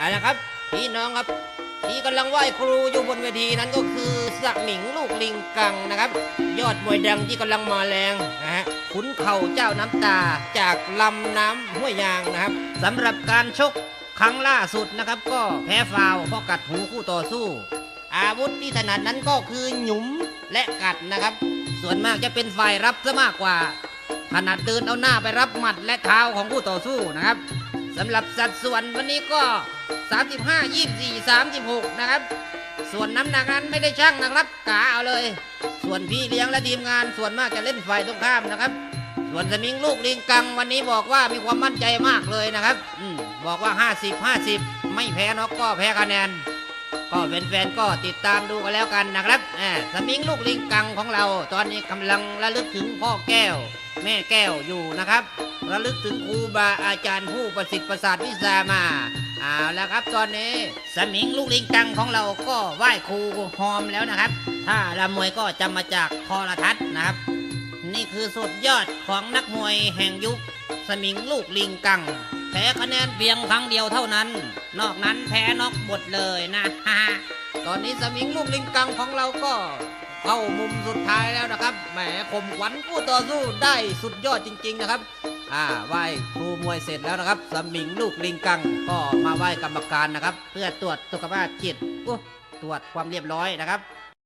เอาละครับ พี่น้องครับ ที่กำลังไหว้ครูอยู่บนเวทีนั้นก็คือสมิงลูกลิงกังนะครับ ยอดมวยดังที่กำลังมาแรงนะฮะขุนเข่าเจ้าน้ำตาจากลำน้ำห้วยยางนะครับสำหรับการชกครั้งล่าสุดนะครับ ก็แพ้ฟาวเพราะกัดหูคู่ต่อสู้ อาวุธที่ถนัดนั้นก็คือหยุมและกัดนะครับ ส่วนมากจะเป็นฝ่ายรับซะมากกว่าถนัดเดินเอาหน้าไปรับหมัดและเท้าของผู้ต่อสู้นะครับ สำหรับสัดส่วนวันนี้ก็ 35 24 36 นะครับ ส่วนน้ำหนักนั้นไม่ได้ชั่งนะครับกาเอาเลย ส่วนพี่เลี้ยงและทีมงานส่วนมากจะเล่นฝ่ายตรงข้ามนะครับ ส่วนสมิงลูกลิงกังวันนี้บอกว่ามีความมั่นใจมากเลยนะครับอบอกว่า 50 50 ไม่แพ้นอกก็แพ้คะแนน ก็แฟนๆก็ติดตามดูกันแล้วกันนะครับแหมสมิงลูกลิงกังของเรา ตอนนี้กำลังระลึกถึงพ่อแก้ว แม่แก้วอยู่นะครับ ระลึกถึงครูบาอาจารย์ผู้ประสิทธิ์ประสาทวิชามาเอาแล้วครับตอนนี้สมิงลูกลิงกังของเราก็ไหว้ครูฮอมแล้วนะครับ ถ้าละมวยก็จะมาจากโทรทัศน์นะครับ นี่คือสุดยอดของนักมวยแห่งยุค สมิงลูกลิงกังแพ้คะแนนเพียงครั้งเดียวเท่านั้น นอกนั้นแพ้นอกหมดเลยนะตอนนี้สมิงลูกลิงกังของเราก็เข้ามุมสุดท้ายแล้วนะครับ แหมข่มขวัญผู้ต่อสู้ได้สุดยอดจริง ๆ นะครับ อ่าไหว้ครูมวยเสร็จแล้วนะครับ สมิงลูกลิงกัง ก็มาไหว้กรรมการนะครับ เพื่อตรวจสุขภาพจิตตรวจความเรียบร้อยนะครับ